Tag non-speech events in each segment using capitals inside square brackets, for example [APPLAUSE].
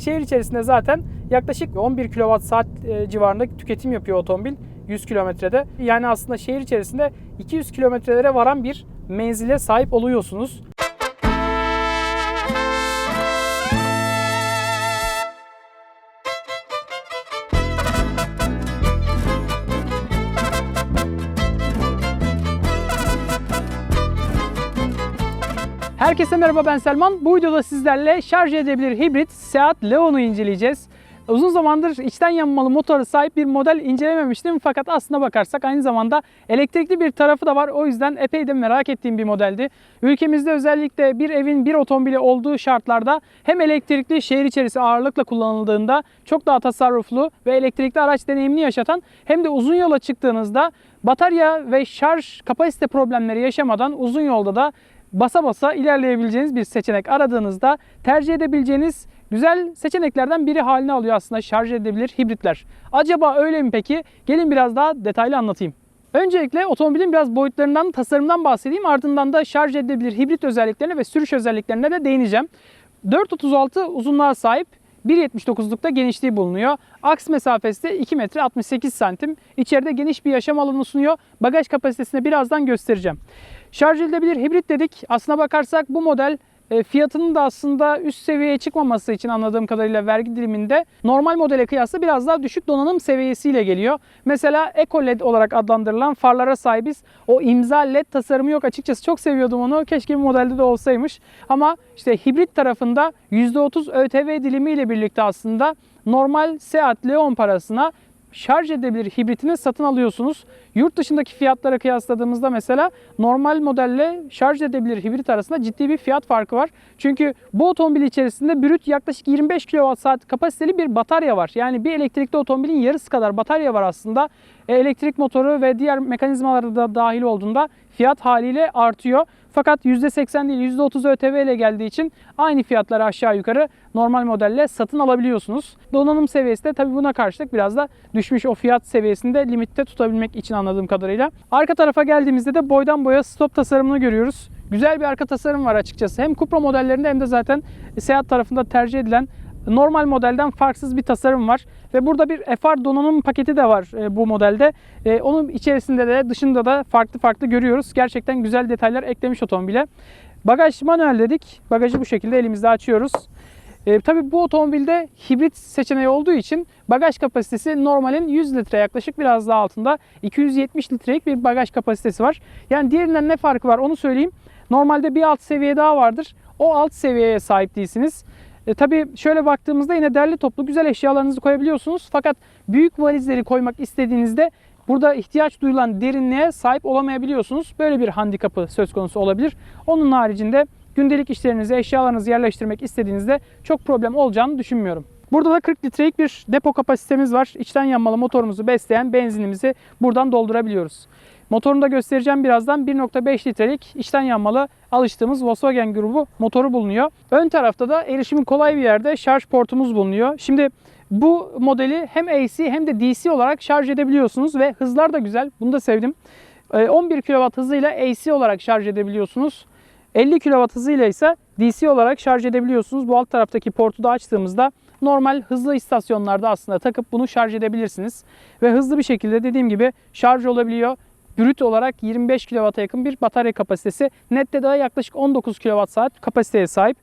Şehir içerisinde zaten yaklaşık 11 kWh saat e, civarında tüketim yapıyor otomobil 100 kilometrede. Yani aslında şehir içerisinde 200 kilometrelere varan bir menzile sahip oluyorsunuz. Herkese merhaba ben Selman. Bu videoda sizlerle şarj edebilir hibrit Seat Leon'u inceleyeceğiz. Uzun zamandır içten yanmalı motora sahip bir model incelememiştim fakat aslına bakarsak aynı zamanda elektrikli bir tarafı da var. O yüzden epey de merak ettiğim bir modeldi. Ülkemizde özellikle bir evin bir otomobili olduğu şartlarda hem elektrikli şehir içerisi ağırlıkla kullanıldığında çok daha tasarruflu ve elektrikli araç deneyimini yaşatan hem de uzun yola çıktığınızda batarya ve şarj kapasite problemleri yaşamadan uzun yolda da basa basa ilerleyebileceğiniz bir seçenek aradığınızda tercih edebileceğiniz güzel seçeneklerden biri haline alıyor aslında şarj edebilir hibritler. Acaba öyle mi peki? Gelin biraz daha detaylı anlatayım. Öncelikle otomobilin biraz boyutlarından, tasarımdan bahsedeyim. Ardından da şarj edilebilir hibrit özelliklerine ve sürüş özelliklerine de değineceğim. 4.36 uzunluğa sahip 1.79'lukta genişliği bulunuyor. Aks mesafesi de 2 metre 68 santim. İçeride geniş bir yaşam alanı sunuyor. Bagaj kapasitesini birazdan göstereceğim. Şarj edilebilir hibrit dedik. Aslına bakarsak bu model e, fiyatının da aslında üst seviyeye çıkmaması için anladığım kadarıyla vergi diliminde normal modele kıyasla biraz daha düşük donanım seviyesiyle geliyor. Mesela Eco LED olarak adlandırılan farlara sahibiz. O imza LED tasarımı yok açıkçası çok seviyordum onu. Keşke bir modelde de olsaymış. Ama işte hibrit tarafında %30 ÖTV dilimiyle birlikte aslında normal Seat Leon parasına şarj edebilir hibritini satın alıyorsunuz. Yurt dışındaki fiyatlara kıyasladığımızda mesela normal modelle şarj edebilir hibrit arasında ciddi bir fiyat farkı var. Çünkü bu otomobil içerisinde brüt yaklaşık 25 kWh kapasiteli bir batarya var. Yani bir elektrikli otomobilin yarısı kadar batarya var aslında. E, elektrik motoru ve diğer mekanizmaları da dahil olduğunda fiyat haliyle artıyor. Fakat %80 değil %30 ÖTV ile geldiği için aynı fiyatları aşağı yukarı normal modelle satın alabiliyorsunuz. Donanım seviyesi de tabii buna karşılık biraz da düşmüş o fiyat seviyesinde limitte tutabilmek için anladığım kadarıyla. Arka tarafa geldiğimizde de boydan boya stop tasarımını görüyoruz. Güzel bir arka tasarım var açıkçası. Hem Cupra modellerinde hem de zaten Seat tarafında tercih edilen normal modelden farksız bir tasarım var. Ve burada bir FR donanım paketi de var e, bu modelde. E, onun içerisinde de dışında da farklı farklı görüyoruz. Gerçekten güzel detaylar eklemiş otomobile. Bagaj manuel dedik. Bagajı bu şekilde elimizde açıyoruz. E, tabii bu otomobilde hibrit seçeneği olduğu için bagaj kapasitesi normalin 100 litre yaklaşık biraz daha altında 270 litrelik bir bagaj kapasitesi var. Yani diğerinden ne farkı var onu söyleyeyim. Normalde bir alt seviye daha vardır. O alt seviyeye sahip değilsiniz. E, tabii şöyle baktığımızda yine derli toplu güzel eşyalarınızı koyabiliyorsunuz. Fakat büyük valizleri koymak istediğinizde burada ihtiyaç duyulan derinliğe sahip olamayabiliyorsunuz. Böyle bir handikapı söz konusu olabilir. Onun haricinde gündelik işlerinizi, eşyalarınızı yerleştirmek istediğinizde çok problem olacağını düşünmüyorum. Burada da 40 litrelik bir depo kapasitemiz var. İçten yanmalı motorumuzu besleyen benzinimizi buradan doldurabiliyoruz. Motorunu da göstereceğim birazdan. 1.5 litrelik içten yanmalı alıştığımız Volkswagen grubu motoru bulunuyor. Ön tarafta da erişimi kolay bir yerde şarj portumuz bulunuyor. Şimdi bu modeli hem AC hem de DC olarak şarj edebiliyorsunuz ve hızlar da güzel. Bunu da sevdim. 11 kW hızıyla AC olarak şarj edebiliyorsunuz. 50 kW hızıyla ise DC olarak şarj edebiliyorsunuz. Bu alt taraftaki portu da açtığımızda normal hızlı istasyonlarda aslında takıp bunu şarj edebilirsiniz. Ve hızlı bir şekilde dediğim gibi şarj olabiliyor. Brüt olarak 25 kW'a yakın bir batarya kapasitesi. Nette de yaklaşık 19 kWh kapasiteye sahip.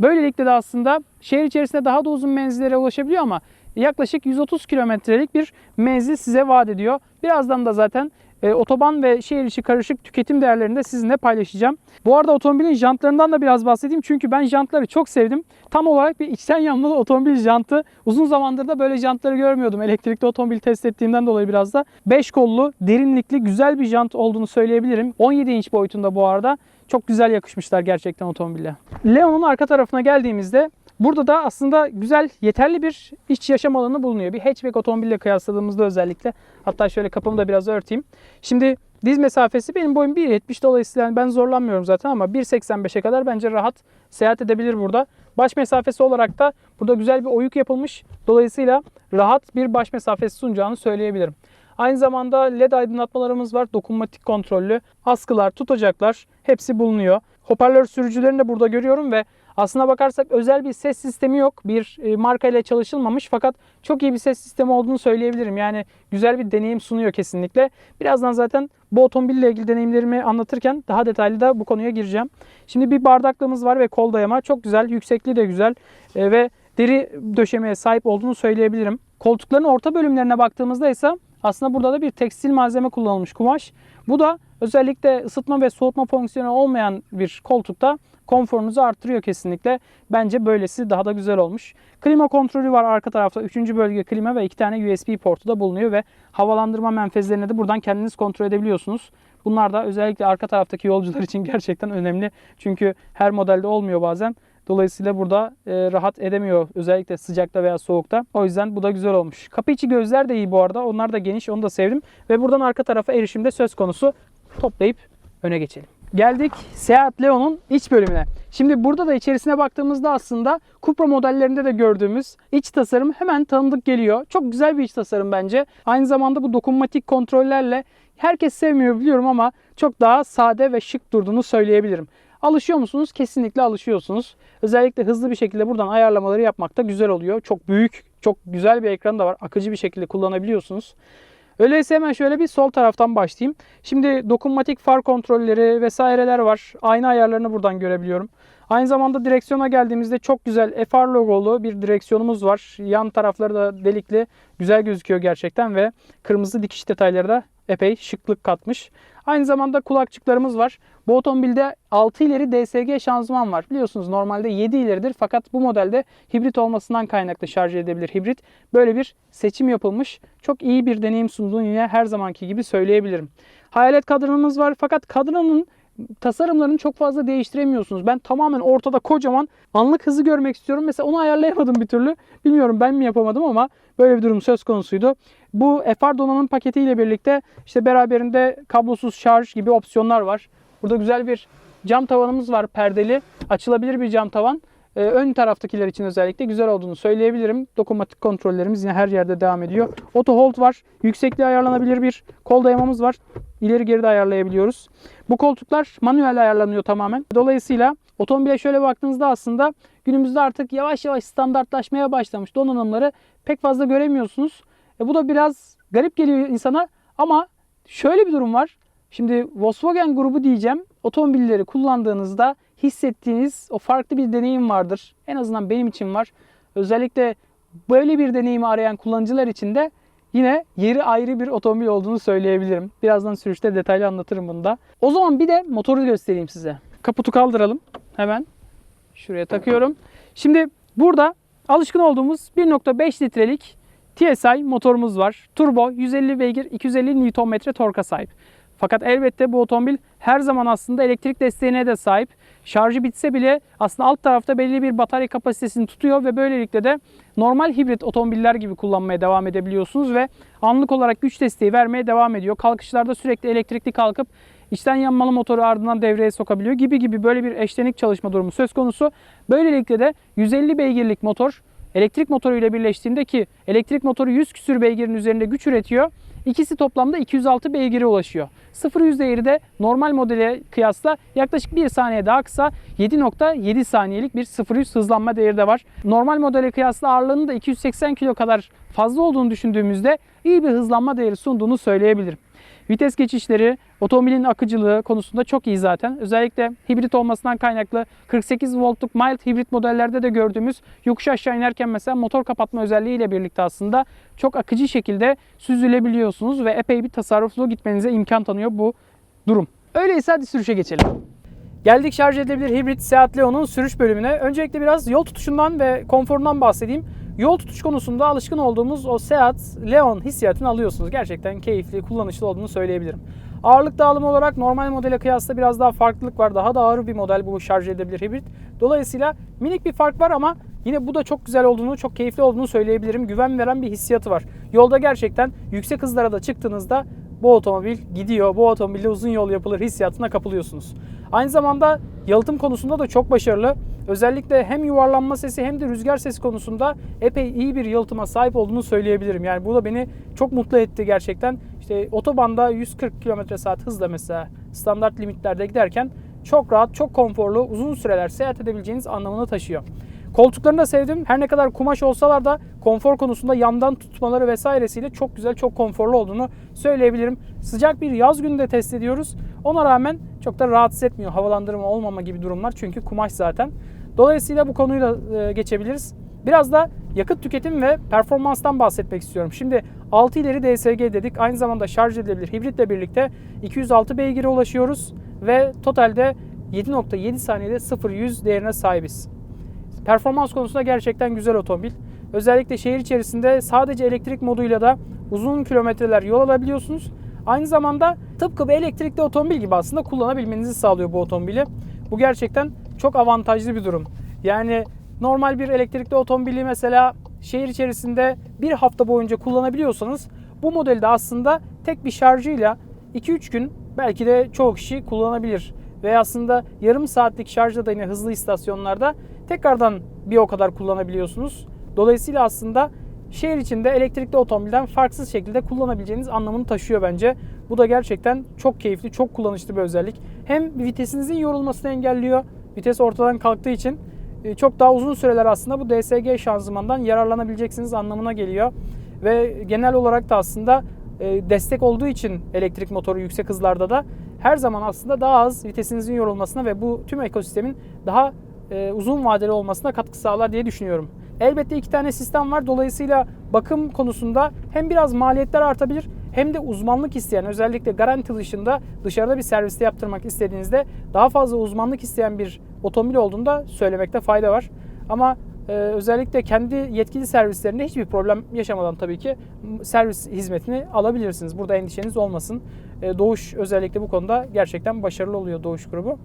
Böylelikle de aslında şehir içerisinde daha da uzun menzillere ulaşabiliyor ama yaklaşık 130 kilometrelik bir menzil size vaat ediyor. Birazdan da zaten e, otoban ve şehir içi karışık tüketim değerlerini de sizinle paylaşacağım. Bu arada otomobilin jantlarından da biraz bahsedeyim. Çünkü ben jantları çok sevdim. Tam olarak bir içten yanmalı [LAUGHS] otomobil jantı. Uzun zamandır da böyle jantları görmüyordum. Elektrikli otomobil test ettiğimden dolayı biraz da. 5 kollu, derinlikli, güzel bir jant olduğunu söyleyebilirim. 17 inç boyutunda bu arada. Çok güzel yakışmışlar gerçekten otomobille. Leon'un arka tarafına geldiğimizde Burada da aslında güzel, yeterli bir iç yaşam alanı bulunuyor. Bir hatchback otomobille kıyasladığımızda özellikle. Hatta şöyle kapımı da biraz örteyim. Şimdi diz mesafesi benim boyum 1.70 dolayısıyla ben zorlanmıyorum zaten ama 1.85'e kadar bence rahat seyahat edebilir burada. Baş mesafesi olarak da burada güzel bir oyuk yapılmış. Dolayısıyla rahat bir baş mesafesi sunacağını söyleyebilirim. Aynı zamanda led aydınlatmalarımız var. Dokunmatik kontrollü. Askılar, tutacaklar hepsi bulunuyor. Hoparlör sürücülerini de burada görüyorum ve Aslına bakarsak özel bir ses sistemi yok. Bir e, marka ile çalışılmamış fakat çok iyi bir ses sistemi olduğunu söyleyebilirim. Yani güzel bir deneyim sunuyor kesinlikle. Birazdan zaten bu otomobille ilgili deneyimlerimi anlatırken daha detaylı da bu konuya gireceğim. Şimdi bir bardaklığımız var ve kol dayama. Çok güzel, yüksekliği de güzel e, ve deri döşemeye sahip olduğunu söyleyebilirim. Koltukların orta bölümlerine baktığımızda ise aslında burada da bir tekstil malzeme kullanılmış kumaş. Bu da özellikle ısıtma ve soğutma fonksiyonu olmayan bir koltukta konforunuzu arttırıyor kesinlikle. Bence böylesi daha da güzel olmuş. Klima kontrolü var arka tarafta. 3. bölge klima ve 2 tane USB portu da bulunuyor ve havalandırma menfezlerini de buradan kendiniz kontrol edebiliyorsunuz. Bunlar da özellikle arka taraftaki yolcular için [LAUGHS] gerçekten önemli. Çünkü her modelde olmuyor bazen. Dolayısıyla burada e, rahat edemiyor özellikle sıcakta veya soğukta. O yüzden bu da güzel olmuş. Kapı içi gözler de iyi bu arada. Onlar da geniş. Onu da sevdim. Ve buradan arka tarafa erişimde söz konusu. Toplayıp öne geçelim. Geldik Seat Leon'un iç bölümüne. Şimdi burada da içerisine baktığımızda aslında Cupra modellerinde de gördüğümüz iç tasarım hemen tanıdık geliyor. Çok güzel bir iç tasarım bence. Aynı zamanda bu dokunmatik kontrollerle herkes sevmiyor biliyorum ama çok daha sade ve şık durduğunu söyleyebilirim. Alışıyor musunuz? Kesinlikle alışıyorsunuz. Özellikle hızlı bir şekilde buradan ayarlamaları yapmak da güzel oluyor. Çok büyük, çok güzel bir ekran da var. Akıcı bir şekilde kullanabiliyorsunuz. Öyleyse hemen şöyle bir sol taraftan başlayayım. Şimdi dokunmatik far kontrolleri vesaireler var. Ayna ayarlarını buradan görebiliyorum. Aynı zamanda direksiyona geldiğimizde çok güzel FR logolu bir direksiyonumuz var. Yan tarafları da delikli. Güzel gözüküyor gerçekten ve kırmızı dikiş detayları da epey şıklık katmış. Aynı zamanda kulakçıklarımız var. Bu otomobilde 6 ileri DSG şanzıman var. Biliyorsunuz normalde 7 ileridir fakat bu modelde hibrit olmasından kaynaklı şarj edebilir hibrit. Böyle bir seçim yapılmış. Çok iyi bir deneyim sunduğunu yine her zamanki gibi söyleyebilirim. Hayalet kadranımız var fakat kadranın tasarımlarını çok fazla değiştiremiyorsunuz. Ben tamamen ortada kocaman anlık hızı görmek istiyorum. Mesela onu ayarlayamadım bir türlü. Bilmiyorum ben mi yapamadım ama böyle bir durum söz konusuydu. Bu FR donanım paketiyle birlikte işte beraberinde kablosuz şarj gibi opsiyonlar var. Burada güzel bir cam tavanımız var perdeli. Açılabilir bir cam tavan. Ee, ön taraftakiler için özellikle güzel olduğunu söyleyebilirim. Dokunmatik kontrollerimiz yine her yerde devam ediyor. Auto hold var. Yüksekliği ayarlanabilir bir kol dayamamız var. İleri geri de ayarlayabiliyoruz. Bu koltuklar manuel ayarlanıyor tamamen. Dolayısıyla otomobile şöyle baktığınızda aslında günümüzde artık yavaş yavaş standartlaşmaya başlamış donanımları pek fazla göremiyorsunuz. E, bu da biraz garip geliyor insana ama şöyle bir durum var. Şimdi Volkswagen grubu diyeceğim. Otomobilleri kullandığınızda hissettiğiniz o farklı bir deneyim vardır. En azından benim için var. Özellikle böyle bir deneyimi arayan kullanıcılar için de yine yeri ayrı bir otomobil olduğunu söyleyebilirim. Birazdan sürüşte detaylı anlatırım bunu da. O zaman bir de motoru göstereyim size. Kaputu kaldıralım hemen. Şuraya takıyorum. Şimdi burada alışkın olduğumuz 1.5 litrelik TSI motorumuz var. Turbo 150 beygir 250 Nm torka sahip. Fakat elbette bu otomobil her zaman aslında elektrik desteğine de sahip. Şarjı bitse bile aslında alt tarafta belli bir batarya kapasitesini tutuyor ve böylelikle de normal hibrit otomobiller gibi kullanmaya devam edebiliyorsunuz ve anlık olarak güç desteği vermeye devam ediyor. Kalkışlarda sürekli elektrikli kalkıp içten yanmalı motoru ardından devreye sokabiliyor gibi gibi böyle bir eşlenik çalışma durumu söz konusu. Böylelikle de 150 beygirlik motor elektrik motoru ile birleştiğinde ki elektrik motoru 100 küsür beygirin üzerinde güç üretiyor. İkisi toplamda 206 beygire ulaşıyor. 0-100 değeri de normal modele kıyasla yaklaşık 1 saniye daha kısa 7.7 saniyelik bir 0-100 hızlanma değeri de var. Normal modele kıyasla ağırlığının da 280 kilo kadar fazla olduğunu düşündüğümüzde iyi bir hızlanma değeri sunduğunu söyleyebilirim. Vites geçişleri, otomobilin akıcılığı konusunda çok iyi zaten. Özellikle hibrit olmasından kaynaklı 48 voltluk mild hibrit modellerde de gördüğümüz yokuş aşağı inerken mesela motor kapatma özelliğiyle birlikte aslında çok akıcı şekilde süzülebiliyorsunuz ve epey bir tasarruflu gitmenize imkan tanıyor bu durum. Öyleyse hadi sürüşe geçelim. Geldik şarj edilebilir hibrit Seat Leon'un sürüş bölümüne. Öncelikle biraz yol tutuşundan ve konforundan bahsedeyim. Yol tutuş konusunda alışkın olduğumuz o Seat Leon hissiyatını alıyorsunuz. Gerçekten keyifli, kullanışlı olduğunu söyleyebilirim. Ağırlık dağılımı olarak normal modele kıyasla biraz daha farklılık var. Daha da ağır bir model bu şarj edilebilir hibrit. Dolayısıyla minik bir fark var ama yine bu da çok güzel olduğunu, çok keyifli olduğunu söyleyebilirim. Güven veren bir hissiyatı var. Yolda gerçekten yüksek hızlara da çıktığınızda bu otomobil gidiyor, bu otomobille uzun yol yapılır hissiyatına kapılıyorsunuz. Aynı zamanda yalıtım konusunda da çok başarılı. Özellikle hem yuvarlanma sesi hem de rüzgar sesi konusunda epey iyi bir yalıtıma sahip olduğunu söyleyebilirim. Yani bu da beni çok mutlu etti gerçekten. İşte otobanda 140 km saat hızla mesela standart limitlerde giderken çok rahat, çok konforlu, uzun süreler seyahat edebileceğiniz anlamını taşıyor. Koltuklarını da sevdim. Her ne kadar kumaş olsalar da konfor konusunda yandan tutmaları vesairesiyle çok güzel, çok konforlu olduğunu söyleyebilirim. Sıcak bir yaz gününde test ediyoruz. Ona rağmen çok da rahatsız etmiyor havalandırma olmama gibi durumlar. Çünkü kumaş zaten. Dolayısıyla bu konuyu da e, geçebiliriz. Biraz da yakıt tüketim ve performanstan bahsetmek istiyorum. Şimdi 6 ileri DSG dedik. Aynı zamanda şarj edilebilir hibritle birlikte 206 beygire ulaşıyoruz ve totalde 7.7 saniyede 0-100 değerine sahibiz. Performans konusunda gerçekten güzel otomobil. Özellikle şehir içerisinde sadece elektrik moduyla da uzun kilometreler yol alabiliyorsunuz. Aynı zamanda tıpkı bir elektrikli otomobil gibi aslında kullanabilmenizi sağlıyor bu otomobili. Bu gerçekten çok avantajlı bir durum. Yani normal bir elektrikli otomobili mesela şehir içerisinde bir hafta boyunca kullanabiliyorsanız bu modelde aslında tek bir şarjıyla 2-3 gün belki de çoğu kişi kullanabilir. Ve aslında yarım saatlik şarjda da yine hızlı istasyonlarda tekrardan bir o kadar kullanabiliyorsunuz. Dolayısıyla aslında şehir içinde elektrikli otomobilden farksız şekilde kullanabileceğiniz anlamını taşıyor bence. Bu da gerçekten çok keyifli, çok kullanışlı bir özellik. Hem vitesinizin yorulmasını engelliyor. Vites ortadan kalktığı için e, çok daha uzun süreler aslında bu DSG şanzımandan yararlanabileceksiniz anlamına geliyor. Ve genel olarak da aslında e, destek olduğu için elektrik motoru yüksek hızlarda da her zaman aslında daha az vitesinizin yorulmasına ve bu tüm ekosistemin daha e, uzun vadeli olmasına katkı sağlar diye düşünüyorum. Elbette iki tane sistem var. Dolayısıyla bakım konusunda hem biraz maliyetler artabilir hem de uzmanlık isteyen özellikle garanti dışında dışarıda bir serviste yaptırmak istediğinizde daha fazla uzmanlık isteyen bir otomobil olduğunda söylemekte fayda var. Ama e, özellikle kendi yetkili servislerinde hiçbir problem yaşamadan tabii ki servis hizmetini alabilirsiniz. Burada endişeniz olmasın. E, Doğuş özellikle bu konuda gerçekten başarılı oluyor Doğuş grubu.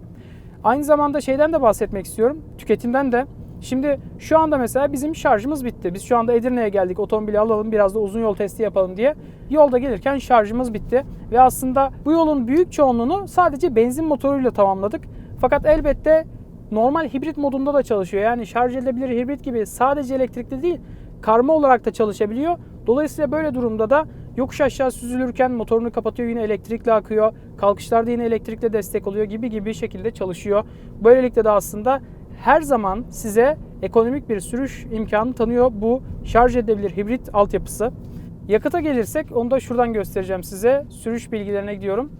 Aynı zamanda şeyden de bahsetmek istiyorum. Tüketimden de. Şimdi şu anda mesela bizim şarjımız bitti. Biz şu anda Edirne'ye geldik. Otomobili alalım biraz da uzun yol testi yapalım diye. Yolda gelirken şarjımız bitti. Ve aslında bu yolun büyük çoğunluğunu sadece benzin motoruyla tamamladık. Fakat elbette normal hibrit modunda da çalışıyor. Yani şarj edilebilir hibrit gibi sadece elektrikli değil karma olarak da çalışabiliyor. Dolayısıyla böyle durumda da yokuş aşağı süzülürken motorunu kapatıyor yine elektrikle akıyor. Kalkışlarda yine elektrikle destek oluyor gibi gibi şekilde çalışıyor. Böylelikle de aslında her zaman size ekonomik bir sürüş imkanı tanıyor bu şarj edilebilir hibrit altyapısı. Yakıta gelirsek onu da şuradan göstereceğim size. Sürüş bilgilerine gidiyorum.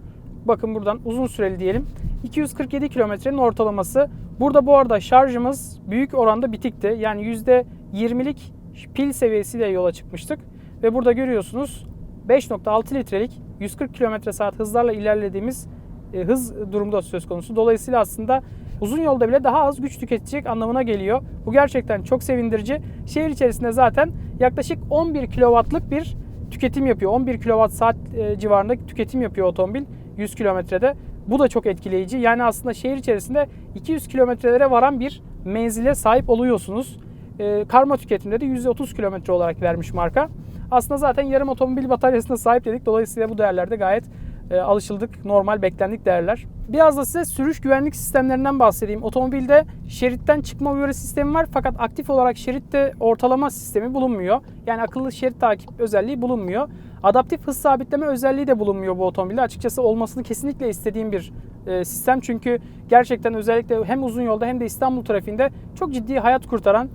Bakın buradan uzun süreli diyelim. 247 kilometrenin ortalaması. Burada bu arada şarjımız büyük oranda bitikti. Yani %20'lik pil seviyesiyle yola çıkmıştık. Ve burada görüyorsunuz 5.6 litrelik 140 km saat hızlarla ilerlediğimiz e, hız durumda söz konusu. Dolayısıyla aslında uzun yolda bile daha az güç tüketecek anlamına geliyor. Bu gerçekten çok sevindirici. Şehir içerisinde zaten yaklaşık 11 kW'lık bir tüketim yapıyor. 11 kWh saat e, civarında tüketim yapıyor otomobil 100 kilometrede. Bu da çok etkileyici. Yani aslında şehir içerisinde 200 kilometrelere varan bir menzile sahip oluyorsunuz. E, karma tüketimde de %30 kilometre olarak vermiş marka. Aslında zaten yarım otomobil bataryasına sahip dedik. Dolayısıyla bu değerlerde gayet e, alışıldık, normal beklendik değerler. Biraz da size sürüş güvenlik sistemlerinden bahsedeyim. Otomobilde şeritten çıkma uyarı sistemi var fakat aktif olarak şeritte ortalama sistemi bulunmuyor. Yani akıllı şerit takip özelliği bulunmuyor. Adaptif hız sabitleme özelliği de bulunmuyor bu otomobilde. Açıkçası olmasını kesinlikle istediğim bir e, sistem. Çünkü gerçekten özellikle hem uzun yolda hem de İstanbul trafiğinde çok ciddi hayat kurtaran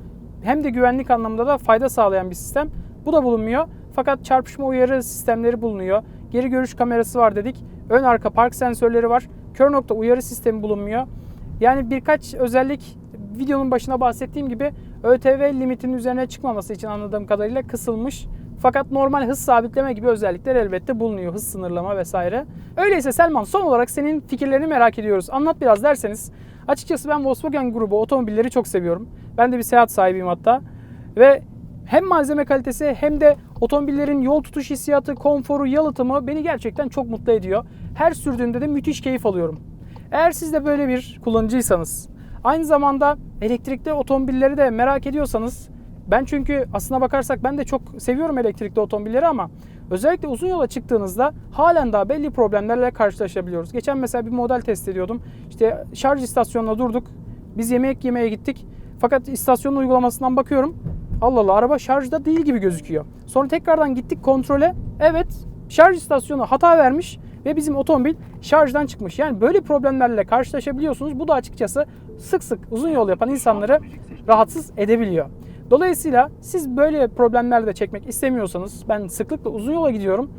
hem de güvenlik anlamında da fayda sağlayan bir sistem. Bu da bulunmuyor. Fakat çarpışma uyarı sistemleri bulunuyor. Geri görüş kamerası var dedik. Ön arka park sensörleri var. Kör nokta uyarı sistemi bulunmuyor. Yani birkaç özellik videonun başına bahsettiğim gibi ÖTV limitinin üzerine çıkmaması için anladığım kadarıyla kısılmış. Fakat normal hız sabitleme gibi özellikler elbette bulunuyor. Hız sınırlama vesaire. Öyleyse Selman son olarak senin fikirlerini merak ediyoruz. Anlat biraz derseniz. Açıkçası ben Volkswagen grubu otomobilleri çok seviyorum. Ben de bir seyahat sahibiyim hatta. Ve hem malzeme kalitesi hem de otomobillerin yol tutuş hissiyatı, konforu, yalıtımı beni gerçekten çok mutlu ediyor. Her sürdüğümde de müthiş keyif alıyorum. Eğer siz de böyle bir kullanıcıysanız, aynı zamanda elektrikli otomobilleri de merak ediyorsanız, ben çünkü aslına bakarsak ben de çok seviyorum elektrikli otomobilleri ama özellikle uzun yola çıktığınızda halen daha belli problemlerle karşılaşabiliyoruz. Geçen mesela bir model test ediyordum. İşte şarj istasyonuna durduk. Biz yemek yemeye gittik. Fakat istasyonun uygulamasından bakıyorum. Allah Allah araba şarjda değil gibi gözüküyor. Sonra tekrardan gittik kontrole. Evet şarj istasyonu hata vermiş. ve bizim otomobil şarjdan çıkmış. Yani böyle problemlerle karşılaşabiliyorsunuz. Bu da açıkçası sık sık uzun yol yapan insanları rahatsız edebiliyor. Dolayısıyla siz böyle problemler de çekmek istemiyorsanız ben sıklıkla uzun yola gidiyorum.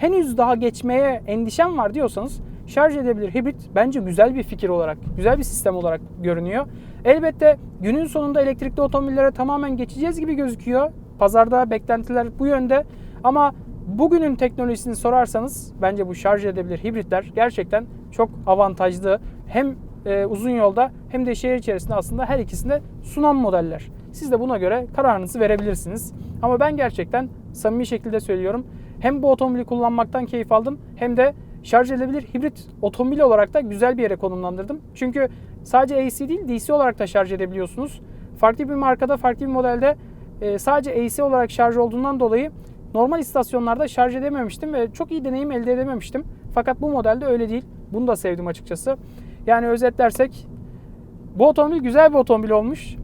Henüz daha geçmeye endişem var diyorsanız şarj edebilir hibrit bence güzel bir fikir olarak, güzel bir sistem olarak görünüyor. Elbette günün sonunda elektrikli otomobillere tamamen geçeceğiz gibi gözüküyor. Pazarda beklentiler bu yönde ama bugünün teknolojisini sorarsanız bence bu şarj edebilir hibritler gerçekten çok avantajlı. Hem e, uzun yolda hem de şehir içerisinde aslında her ikisinde sunan modeller. Siz de buna göre kararınızı verebilirsiniz. Ama ben gerçekten samimi şekilde söylüyorum. Hem bu otomobili kullanmaktan keyif aldım hem de şarj edilebilir hibrit otomobil olarak da güzel bir yere konumlandırdım. Çünkü sadece AC değil DC olarak da şarj edebiliyorsunuz. Farklı bir markada, farklı bir modelde e, sadece AC olarak şarj olduğundan dolayı normal istasyonlarda şarj edememiştim ve çok iyi deneyim elde edememiştim. Fakat bu modelde öyle değil. Bunu da sevdim açıkçası. Yani özetlersek bu otomobil güzel bir otomobil olmuş.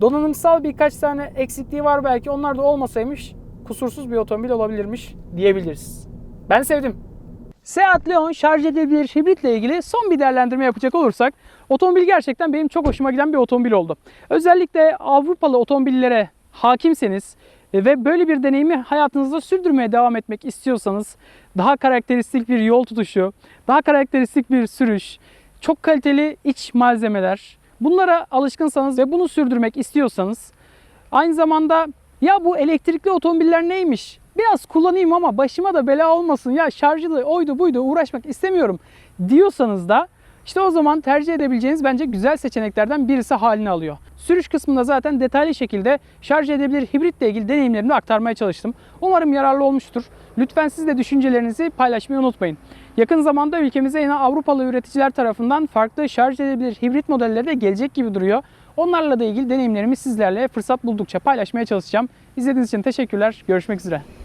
Donanımsal birkaç tane eksikliği var belki. Onlar da olmasaymış kusursuz bir otomobil olabilirmiş diyebiliriz. Ben sevdim. Seat Leon şarj edilebilir hibritle ilgili son bir değerlendirme yapacak olursak otomobil gerçekten benim çok hoşuma giden bir otomobil oldu. Özellikle Avrupalı otomobillere hakimseniz ve böyle bir deneyimi hayatınızda sürdürmeye devam etmek istiyorsanız daha karakteristik bir yol tutuşu, daha karakteristik bir sürüş, çok kaliteli iç malzemeler, bunlara alışkınsanız ve bunu sürdürmek istiyorsanız aynı zamanda ya bu elektrikli otomobiller neymiş? Biraz kullanayım ama başıma da bela olmasın. Ya şarjlı oydu buydu uğraşmak istemiyorum diyorsanız da işte o zaman tercih edebileceğiniz bence güzel seçeneklerden birisi halini alıyor. Sürüş kısmında zaten detaylı şekilde şarj edebilir hibritle ilgili deneyimlerimi de aktarmaya çalıştım. Umarım yararlı olmuştur. Lütfen siz de düşüncelerinizi paylaşmayı unutmayın. Yakın zamanda ülkemize yine Avrupalı üreticiler tarafından farklı şarj edebilir hibrit modelleri de gelecek gibi duruyor. Onlarla da ilgili deneyimlerimi sizlerle fırsat buldukça paylaşmaya çalışacağım. İzlediğiniz için teşekkürler. Görüşmek üzere.